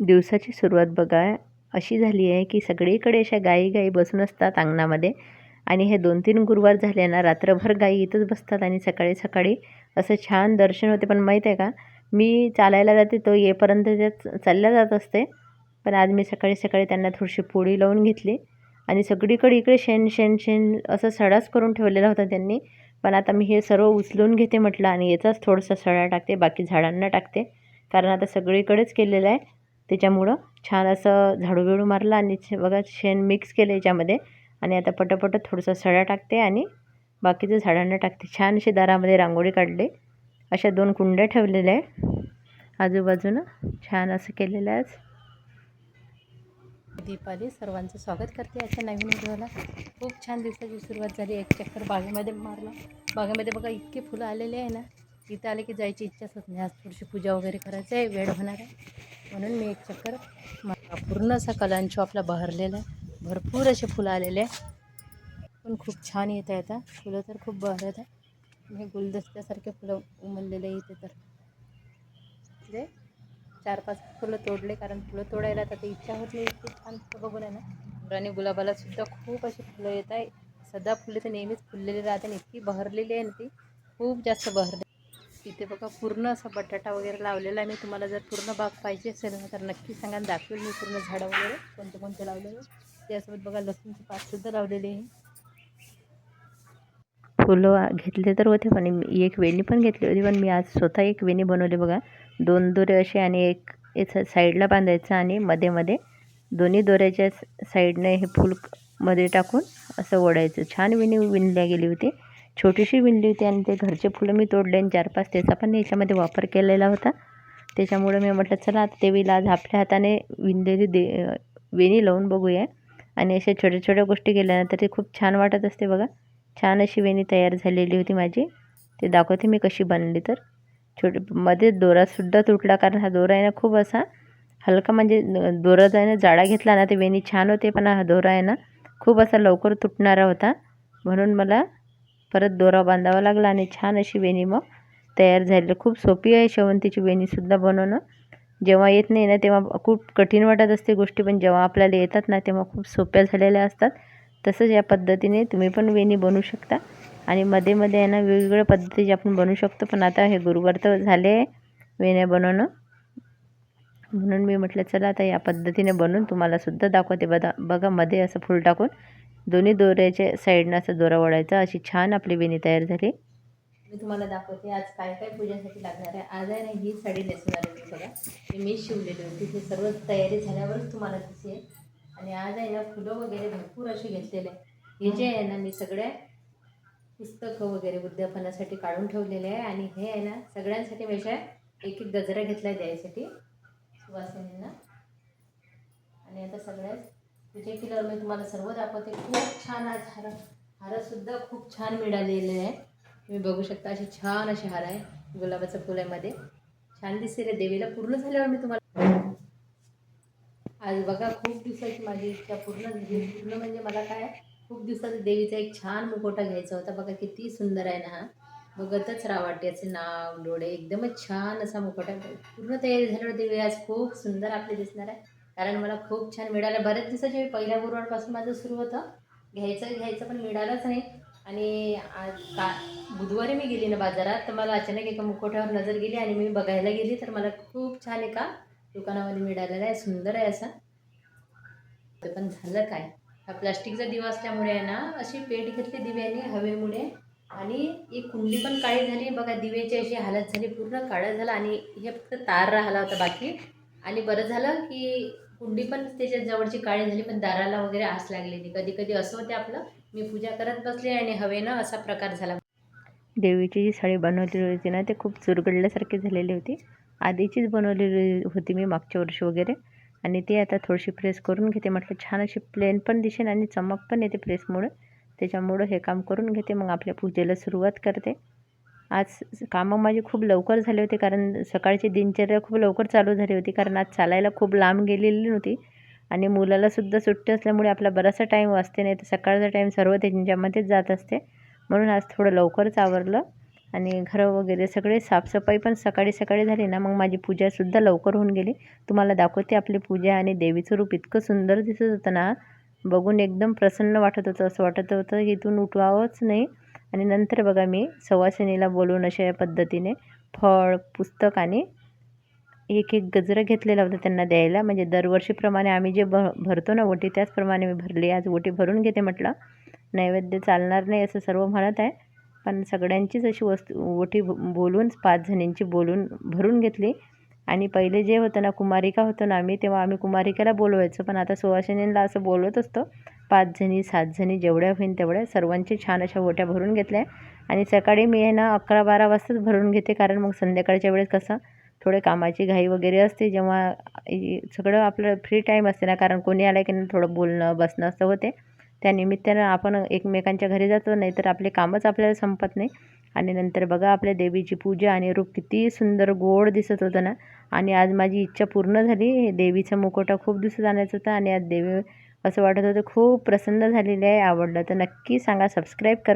दिवसाची सुरुवात बघा अशी झाली आहे की सगळीकडे अशा गाई गाई बसून असतात अंगणामध्ये आणि हे दोन तीन गुरुवार झाले ना रात्रभर गाई इथंच बसतात आणि सकाळी सकाळी असं छान दर्शन होते. पण माहीत आहे का मी चालायला जाते तो येपर्यंत त्या चालल्या जात असते. पण आज मी सकाळी सकाळी त्यांना थोडीशी पोळी लावून घेतली आणि सगळीकडे इकडे शेण शेण शेण असं सडाच करून ठेवलेला होता त्यांनी. पण आता मी हे सर्व उचलून घेते म्हटलं आणि याचाच थोडंसं सडा टाकते बाकी झाडांना टाकते. कारण आता सगळीकडेच केलेलं आहे. त्याच्यामुळं छान असं झाडू बिडू मारलं आणि बघा शेण मिक्स केलं याच्यामध्ये. आणि आता पटापट थोडंसं सडा टाकते आणि बाकीचं झाडांना टाकते. छान अशी दारामध्ये रांगोळी काढली. अशा दोन कुंड्या ठेवलेल्या आहे आजूबाजूनं छान असं केलेलं आहे आज. दीपाली सर्वांचं स्वागत करते आजच्या नवीन व्हिडिओला. खूप छान दिवसाची सुरुवात झाली. एक चक्कर बागेमध्ये मारला. बागेमध्ये बघा इतके फुलं आलेले आहे ना. तिथं आले की जायची इच्छाच होत नाही. आज थोडीशी पूजा वगैरे करायची आहे वेळ होणार आहे. म्हणून मी एक चक्कर पूर्ण असा कलांचो आपला बहरलेला आहे. भरपूर असे फुलं आलेले आहे. पण खूप छान येत आहे आता. फुलं तर खूप बहरत आहे. हे गुलदस्त्यासारखे फुलं उमललेले इथे तर. ते चार पाच फुलं तोडले कारण फुलं तोडायला आता ते इच्छा होत नाही इतकी छान फुलं बघून आहे ना. आणि गुलाबाला सुद्धा खूप अशी फुलं येत आहे. सदा फुले तर नेहमीच फुललेली राहते आणि इतकी बहरलेली आहे ना ती. खूप जास्त बहरली तिथे बघा पूर्ण असा बटाटा वगैरे लावलेला आहे. मी तुम्हाला जर पूर्ण बाग पाहिजे असेल ना तर नक्की सांगा. दाखवेल मी पूर्ण झाडं वगैरे कोणते कोणते लावलेले त्यासोबत बघा लसूणची पातसुद्धा लावलेली आहे. फुलं घेतले तर होते पण मी एक वेणी पण घेतली होती पण मी आज स्वतः एक वेणी बनवली बघा. दोन दोरे असे आणि एक याचा साईडला बांधायचं आणि मध्ये मध्ये दोन्ही दोऱ्याच्या साईडने हे फूल मध्ये टाकून असं ओढायचं. छान विणी विणल्या गेली होती. छोटीशी विणली होती आणि ते घरचे फुलं मी तोडले आणि चार पाच त्याचा पण याच्यामध्ये वापर केलेला होता. त्याच्यामुळं मी म्हटलं चला आता ते विला आज आपल्या हाताने विणलेली दे वेणी लावून बघूया. आणि अशा छोट्या छोट्या गोष्टी केल्यानंतर ते खूप छान वाटत असते बघा. छान अशी वेणी तयार झालेली होती माझी. ते दाखवते मी कशी बनली तर. छोटे मध्ये दोरासुद्धा तुटला कारण हा दोरा आहे ना खूप असा हलका म्हणजे दोरा जो आहे ना जाडा घेतला ना ते वेणी छान होते पण हा दोरा आहे ना खूप असा लवकर तुटणारा होता. म्हणून मला परत दोरा बांधावा लागला आणि छान अशी वेणी मग तयार झाली खूप सोपी आहे शेवंतीची वेणीसुद्धा बनवणं. जेव्हा येत नाही ना तेव्हा खूप कठीण वाटत असते गोष्टी पण जेव्हा आपल्याला येतात ना तेव्हा खूप सोप्या झालेल्या असतात. तसंच या पद्धतीने तुम्ही पण वेणी बनवू शकता. आणि मध्ये मध्ये आहे ना वेगवेगळ्या पद्धतीचे आपण बनवू शकतो पण आता हे गुरुवार तर झाले आहे वेण्या बनवणं. म्हणून मी म्हटलं चला आता या पद्धतीने बनवून तुम्हाला सुद्धा दाखवते. बघा बघा मध्ये असं फुल टाकून. दोन्ही दोऱ्याच्या साईडनं असं दोरा ओढायचा. अशी छान आपली वेणी तयार झाली. मी तुम्हाला दाखवते आज काय काय पूजेसाठी लागणार आहे. आज आहे ना ही साडी नेसणार आहे मी बघा मी शिवलेली होती. ती सर्व तयारी झाल्यावरच तुम्हाला दिसेल आणि आज आहे ना फुलं वगैरे भरपूर असे घेतलेले हे जे आहे ना मी सगळ्या पुस्तकं वगैरे उद्यापनासाठी काढून ठेवलेले आहे. आणि हे आहे ना सगळ्यांसाठी मी एक एक गजरा घेतला आहे द्यायसाठी. सुवासिनींना. आणि आता सगळ्यात पूजा किलर मी तुम्हाला सर्व दाखवते. खूप छान आज हार हारसुद्धा खूप छान मिळालेले आहे. तुम्ही बघू शकता अशी छान अशी हार आहे गुलाबाचं फुल आहे मध्ये छान दिसते देवीला पूर्ण झाल्यावर मी तुम्हाला आज बघा खूप दिवसाची माझी इच्छा पूर्ण झाली. पूर्ण म्हणजे मला काय खूप दिवसाचा देवीचा एक छान मुखोटा घ्यायचा होता. बघा किती सुंदर आहे ना हा. बघतच रावाटे याचे नाव डोळे. एकदमच छान असा मुखोटा पूर्ण तयारी झाल्यावर देवी आज खूप सुंदर आपली दिसणार आहे. कारण मला खूप छान मिळालं. बऱ्याच दिवसाचे मी पहिल्या गुरुवारपासून माझं सुरू होतं. घ्यायचं घ्यायचं पण मिळालंच नाही. आणि आज का बुधवारी मी गेली ना बाजारात तर मला अचानक एका मुखोट्यावर नजर गेली आणि मी बघायला गेली. तर मला खूप छान एका दुकानामध्ये मिळालेला आहे. सुंदर आहे असा. ते पण झालं काय? हा प्लास्टिकचा दिवा असल्यामुळे आहे ना अशी पेट घेतली दिव्याने हवेमुळे. आणि एक कुंडली पण काळी झाली. बघा दिव्याची अशी हालत झाली. पूर्ण काळं झालं आणि हे फक्त तार राहिला होता बाकी. आणि बरं झालं की कुंडी पण त्याच्या जवळची काळी झाली पण दाराला वगैरे आस लागलेली कधी कधी असं होते आपलं मी पूजा करत बसले आणि हवेनं असा प्रकार झाला. देवीची जी साडी बनवलेली होती ना ते खूप चुरगडल्यासारखी झालेली होती. आधीचीच बनवलेली होती मी मागच्या वर्षी वगैरे. आणि ती आता थोडीशी प्रेस करून घेते. म्हटलं छान अशी प्लेन पण दिसेल आणि चमक पण येते प्रेसमुळे त्याच्यामुळं हे काम करून घेते. मग आपल्या पूजेला सुरुवात करते. आज कामं माझी खूप लवकर झाले होते कारण सकाळची दिनचर्या खूप लवकर चालू झाली होती कारण आज चालायला खूप लांब गेलेली नव्हती. आणि मुलालासुद्धा सुट्टी असल्यामुळे आपला बराचसा टाईम वाचते नाही तर सकाळचा टाईम सर्व त्यांच्यामध्येच जात असते. म्हणून आज थोडं लवकरच आवरलं आणि घरं वगैरे सगळे साफसफाई पण सकाळी सकाळी झाली ना मग माझी पूजासुद्धा लवकर होऊन गेली. तुम्हाला दाखवते आपली पूजा आणि देवीचं रूप इतकं सुंदर दिसत होतं ना बघून एकदम प्रसन्न वाटत होतं असं वाटत होतं इथून उठवावंच नाही. आणि नंतर बघा मी सवासिनीला बोलून अशा या पद्धतीने फळ पुस्तक आणि एक एक गजरं घेतलेला होता त्यांना द्यायला. म्हणजे दरवर्षीप्रमाणे आम्ही जे भ भरतो ना ओटी त्याचप्रमाणे मी भरली. आज ओटी भरून घेते म्हटलं. नैवेद्य चालणार नाही असं सर्व म्हणत आहे. पण सगळ्यांचीच अशी वस्तू ओटी बोलून पाच जणींची बोलून भरून घेतली. आणि पहिले जे होतं ना कुमारिका होतं ना आम्ही तेव्हा आम्ही कुमारिकेला बोलवायचो. पण आता सुवासिनींना असं बोलवत असतो. पाच जणी सात जणी जेवढ्या होईन तेवढ्या सर्वांची छान अशा ओट्या भरून घेतल्या. आणि सकाळी मी आहे ना अकरा बारा वाजताच भरून घेते कारण मग संध्याकाळच्या वेळेस कसं थोडे कामाची घाई वगैरे असते जेव्हा सगळं आपलं फ्री टाईम असते ना कारण कोणी आलं की नाही थोडं बोलणं बसणं असं होते. त्या निमित्तानं आपण एकमेकांच्या घरी जातो नाही तर आपले कामच आपल्याला संपत नाही. आणि नंतर बघा आपल्या देवीची पूजा आणि रूप किती सुंदर गोड दिसत होतं ना. आणि आज माझी इच्छा पूर्ण झाली देवीचा मुकोटा खूप दिवसात आणायचा होता आणि आज देवी असं वाटत होतं. खूप प्रसन्न झालेली आहे आवडलं. तर नक्की सांगा सबस्क्राईब कर